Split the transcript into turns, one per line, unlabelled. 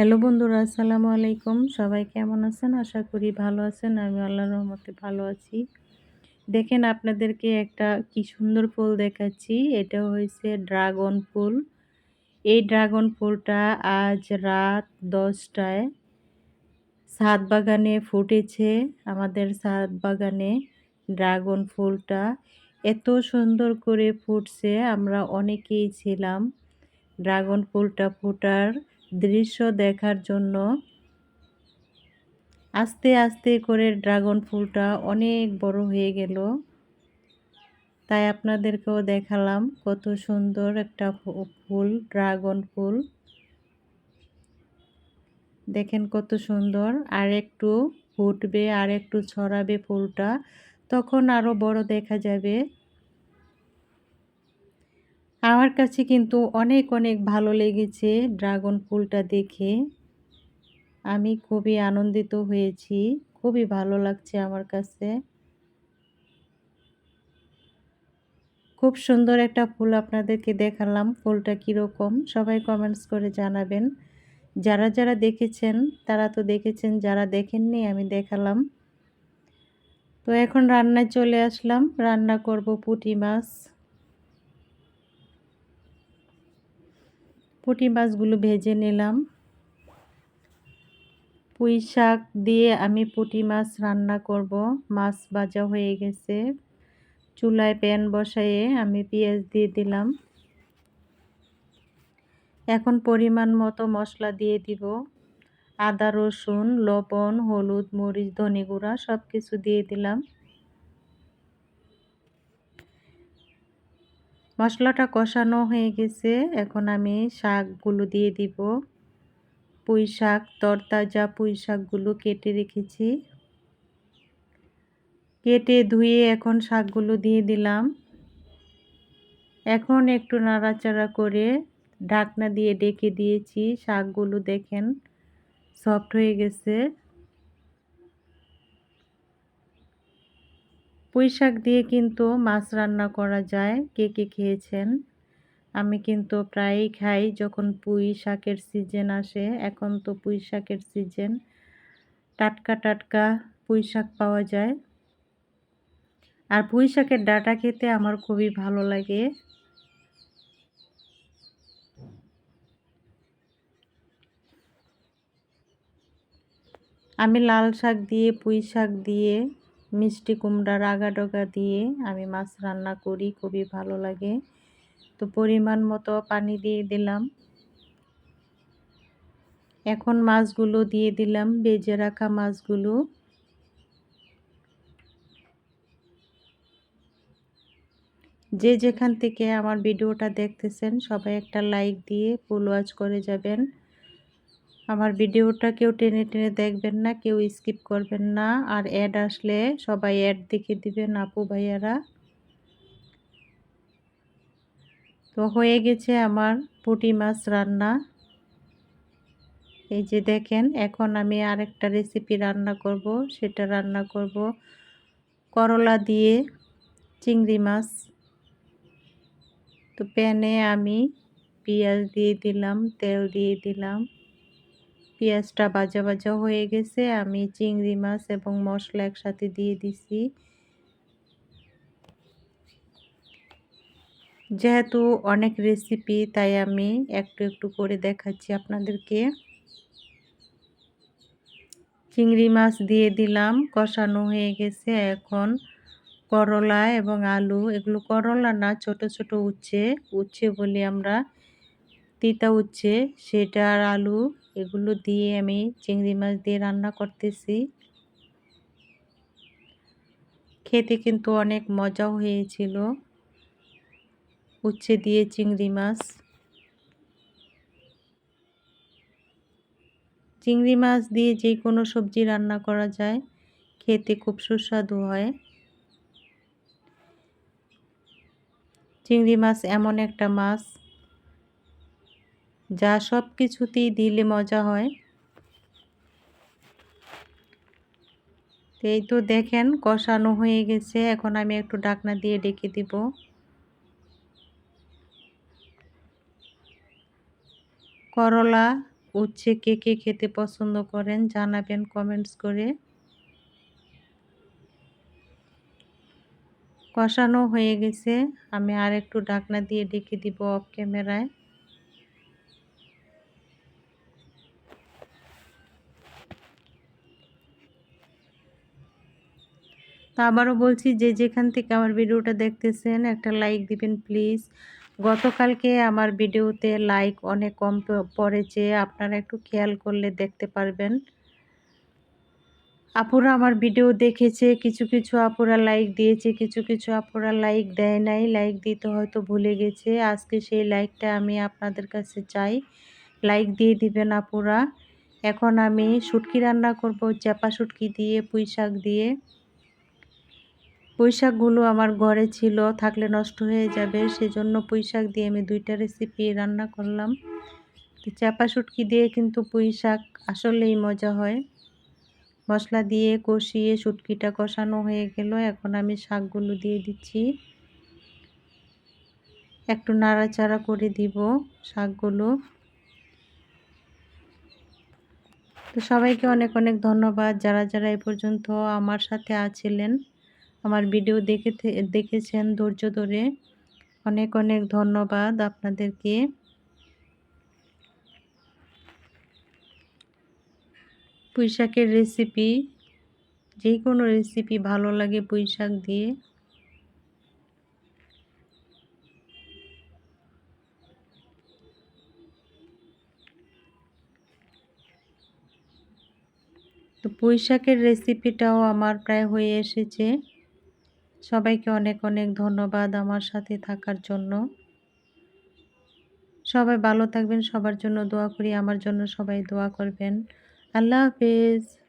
Hello বন্ধুরা, আসসালামু আলাইকুম। সবাই কেমন আছেন? আশা করি ভালো আছেন। আমি আল্লাহর রহমতে ভালো আছি। দেখেন আপনাদেরকে একটা কি সুন্দর ফুল দেখাচ্ছি। এটা হয়েছে ড্রাগন ফুল। এই ড্রাগন ফুলটা আজ রাত দশটায় সাত বাগানে ফুটেছে। আমাদের সাত বাগানে ড্রাগন ফুলটা এত সুন্দর করে ফুটছে। আমরা অনেকেই ছিলাম ড্রাগন ফুলটা ফোটার দৃশ্য দেখার জন্য আস্তে আস্তে করে ড্রাগন ফুলটা অনেক বড় হয়ে গেল। তাই আপনাদেরকেও দেখালাম কত সুন্দর একটা ফুল, ড্রাগন ফুল। দেখেন কত সুন্দর। আর একটু ফুটবে, আর একটু ছড়াবে ফুলটা। তখন আরও বড় দেখা যাবে। আমার কাছে কিন্তু অনেক অনেক ভালো লেগেছে ড্রাগন ফুলটা দেখে। আমি খুবই আনন্দিত হয়েছি, খুবই ভালো লাগছে আমার কাছে। খুব সুন্দর একটা ফুল আপনাদেরকে দেখালাম, ফুলটা কীরকম, সবাই কমেন্টস করে জানাবেন। যারা যারা দেখেছেন, তারা তো দেখেছেন, যারা দেখেননি, আমি দেখালাম। তো এখন রান্নায় চলে আসলাম, রান্না করব পুঁটি মাছ। পুঁটি মাছগুলো ভেজে নিলাম। পুঁই শাক দিয়ে আমি পুঁটি মাছ রান্না করব। মাছ ভাজা হয়ে গেছে। চুলায় প্যান বসাইয়ে আমি পেঁয়াজ দিয়ে দিলাম। এখন পরিমাণ মতো মশলা দিয়ে দিব। আদা রসুন, লবণ, হলুদ, মরিচ, ধনে গুঁড়া সব কিছু দিয়ে দিলাম। মশলাটা কষানো হয়ে গেছে। এখন আমি শাকগুলো দিয়ে দিব। পুঁই শাক, তরতাজা পুঁই শাকগুলো কেটে রেখেছি। কেটে ধুয়ে এখন শাকগুলো দিয়ে দিলাম। এখন একটু নাড়াচাড়া করে ঢাকনা দিয়ে ডেকে দিয়েছি। শাকগুলো দেখেন সফট হয়ে গেছে। পুঁই শাক দিয়ে কিন্তু মাছ রান্না করা যায়। কে কে খেয়েছেন? আমি কিন্তু প্রায়ই খাই যখন পুঁই শাকের সিজন আসে। এখন তো পুঁই শাকের সিজন টাটকা টাটকা পুঁই শাক পাওয়া যায়। আর পুঁই শাকের ডাটা খেতে আমার খুবই ভালো লাগে। আমি লাল শাক দিয়ে, পুঁই শাক দিয়ে মিষ্টি কুমড়ার আগা ডগা দিয়ে আমি মাছ রান্না করি, খুবই ভালো লাগে। তো পরিমাণ মতো পানি দিয়ে দিলাম। এখন মাছগুলো দিয়ে দিলাম, বেজে রাখা মাছগুলো। যে যেখান থেকে আমার ভিডিওটা দেখতেছেন, সবাই একটা লাইক দিয়ে ফুল ওয়াচ করে যাবেন। আমার ভিডিওটা কেউ টেনে টেনে দেখবেন না, কেউ স্কিপ করবেন না। আর অ্যাড আসলে সবাই অ্যাড দেখে দিবেন আপু ভাইয়ারা। তো হয়ে গেছে আমার পুঁটি মাছ রান্না। এই যে দেখেন, এখন আমি আরেকটা রেসিপি রান্না করব, সেটা রান্না করব। করলা দিয়ে চিংড়ি মাছ। তো প্যানে আমি পেঁয়াজ দিয়ে দিলাম, তেল দিয়ে দিলাম। পেঁয়াজটা বাজা বাজা হয়ে গেছে। আমি চিংড়ি মাছ এবং মশলা একসাথে দিয়ে দিছি। যেহেতু অনেক রেসিপি তাই আমি একটু একটু করে দেখাচ্ছি আপনাদেরকে। চিংড়ি মাছ দিয়ে দিলাম, কষানো হয়ে গেছে এখন। করলা এবং আলু, এগুলো করলা না, ছোট ছোট উচ্ছে। উচ্ছে বলি আমরা, তিতা উচ্ছে, সেটা আর আলু। এগুলো দিয়ে আমি চিংড়ি মাছ দিয়ে রান্না করতেছি। খেতে কিন্তু অনেক মজাও হয়েছিল। উচ্ছে দিয়ে চিংড়ি মাছ। চিংড়ি মাছ দিয়ে যে কোনো সবজি রান্না করা যায়, খেতে খুব সুস্বাদু হয়। চিংড়ি মাছ এমন একটা মাছ যা সব কিছুতেই দিলে মজা হয়। এই তো দেখেন কষানো হয়ে গেছে। এখন আমি একটু ডাকনা দিয়ে ডেকে দিব। করলা উচ্ছে কে কে খেতে পছন্দ করেন জানাবেন কমেন্টস করে। কষানো হয়ে গেছে। আমি আর একটু ঢাকনা দিয়ে ডেকে দিব অফ ক্যামেরায়। তো আবারও বলছি যে যেখান থেকে আমার ভিডিওটা দেখতেছেন, একটা লাইক দিবেন প্লিজ গতকালকে আমার ভিডিওতে লাইক অনেক কম পড়েছে, আপনারা একটু খেয়াল করলে দেখতে পারবেন। আপুরা আমার ভিডিও দেখেছে, কিছু কিছু আপুরা লাইক দিয়েছে, কিছু কিছু আপুরা লাইক দেয় নাই লাইক দিতে হয়তো ভুলে গেছে। আজকে সেই লাইকটা আমি আপনাদের কাছে চাই। লাইক দিয়ে দিবেন আপুরা। এখন আমি শুটকি রান্না করব চাপা শুটকি দিয়ে পুঁই শাক দিয়ে। পুঁই শাকগুলো আমার ঘরে ছিল, থাকলে নষ্ট হয়ে যাবে, সেজন্য পুঁই শাক দিয়ে আমি দুইটা রেসিপি রান্না করলাম। তো চাপা শুটকি দিয়ে কিন্তু পুঁই শাক আসলেই মজা হয়। মশলা দিয়ে কষিয়ে শুটকিটা কষানো হয়ে গেল, এখন আমি শাকগুলো দিয়ে দিচ্ছি। একটু নাড়াচাড়া করে দিব শাকগুলো। তো সবাইকে অনেক অনেক ধন্যবাদ, যারা যারা এ পর্যন্ত আমার সাথে আছিলেন। আমার ভিডিও দেখে দেখেছেন ধৈর্য ধরে। অনেক অনেক ধন্যবাদ আপনাদেরকে। পুঁইশাকের রেসিপি, যে কোনো রেসিপি ভালো লাগে পুঁইশাক দিয়ে। তো পুঁইশাকের রেসিপিটাও আমার প্রায় হয়ে এসেছে। সবাইকে অনেক অনেক ধন্যবাদ আমার সাথে থাকার জন্য। সবাই ভালো থাকবেন, সবার জন্য দোয়া করি, আমার জন্য সবাই দোয়া করবেন। আল্লাহ হাফেজ।